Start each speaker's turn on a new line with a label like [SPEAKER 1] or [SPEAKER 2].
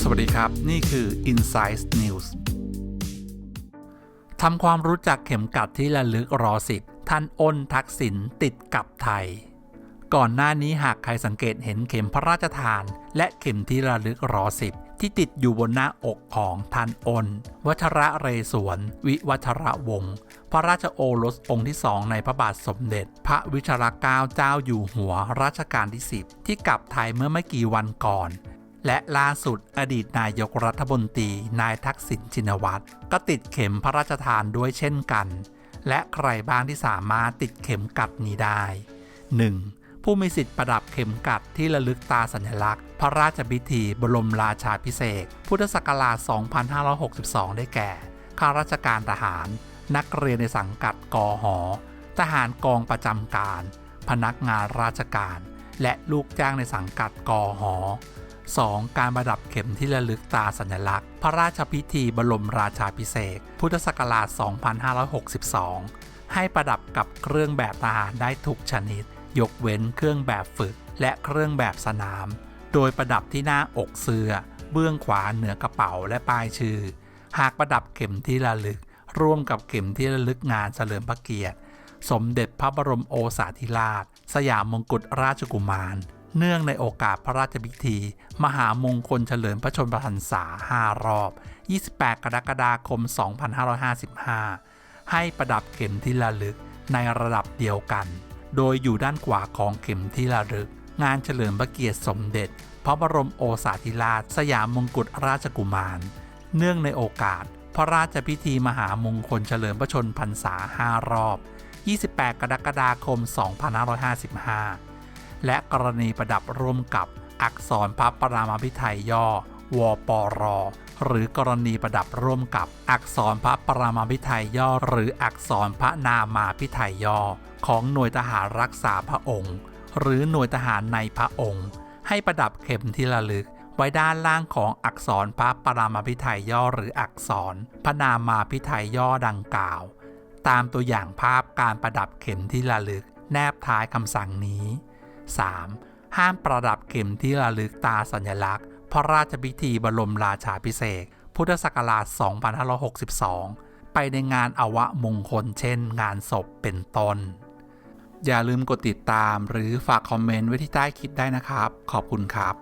[SPEAKER 1] สวัสดีครับ นี่คือ Insight News ทำความรู้จักเข็มกัดที่ระลึกรอสิบท่านอ้นทักษิณติดกับไทย ก่อนหน้านี้หากใครสังเกตเห็นเข็มพระราชทาน และเข็มที่ระลึกรอสิบ ที่ติดอยู่บนหน้าอกของท่านอนวัชระเรศวร วิวัชระวงศ์พระราชโอรสองค์ที่สองในพระบาทสมเด็จ พระวิชรเก้าเจ้าอยู่หัวรัชกาลที่ 10 ที่กลับไทยเมื่อไม่กี่วันก่อน และล่าสุดอดีตนายกรัฐมนตรีนายทักษิณชินวัตรก็ติดเข็มพระราชทานด้วยเช่นกัน และใครบ้างที่สามารถติดเข็มกัดนี้ได้ 1. ผู้มีสิทธิ์ประดับเข็มกัดที่ระลึกตาสัญลักษณ์ พระราชพิธีบรมราชาพิเศษ พุทธศักราช 2562 ได้แก่ ข้าราชการทหาร นักเรียนในสังกัดกอหอ ทหารกองประจำการ พนักงานราชการ และลูกจ้างในสังกัดกอหอ 2. การประดับเข็มที่ระลึกตาสัญลักษณ์ พระราชพิธีบรมราชาพิเศษ พุทธศักราช 2562 ให้ประดับกับเครื่องแบบทหารได้ทุกชนิด ยกเว้นเครื่องแบบฝึกและเครื่องแบบสนาม โดยประดับที่หน้าอกเสื้อ เบื้องขวาเหนือกระเป๋าและป้ายชื่อ หากประดับเข็มที่ระลึก ร่วมกับเข็มที่ระลึกงานเฉลิมพระเกียรติ สมเด็จพระบรมโอษาธิราช สยามมงกุฎราชกุมาร เนื่องในโอกาสพระราชพิธี มหามงคลเฉลิมพระชนมพรรษา 5 รอบ 28 กรกฎาคม 2555 ให้ประดับเข็มที่ระลึกในระดับเดียวกัน โดยอยู่ด้านขวาของเข็มที่ระลึก งานเฉลิมพระเกียรติสมเด็จ พระบรมโอษาธิราช สยามมงกุฎราชกุมาร เนื่องในโอกาส พระราชพิธีมหามงคลเฉลิมพระชนพรรษา 5 รอบ 28 กรกฎาคม 2555 และกรณีประดับร่วมกับอักษรพระปรามาภิไธยย่อ วปร หรือกรณีประดับร่วมกับอักษรพระปรามาภิไธยย่อ หรืออักษรพระนามาภิไธยย่อ ของหน่วยทหารรักษาพระองค์ หรือหน่วยทหารในพระองค์ ให้ประดับเข็มที่ระลึกไว้ด้านล่างของอักษรพระปรามาภิไธยย่อหรืออักษรพระนามาภิไธยย่อดังกล่าว ตามตัวอย่างภาพการประดับเข็มที่ระลึก แนบท้ายคำสั่งนี้ 3. ห้ามประดับเข็มที่ระลึกตาสัญลักษณ์ พระราชพิธีบรมราชาพิเศษพุทธศักราช 2562 ไปในงานอวมงคลเช่น งานศพเป็นต้น อย่าลืมกดติดตามหรือฝากคอมเมนต์ไว้ที่ใต้คลิปได้นะครับ ขอบคุณครับ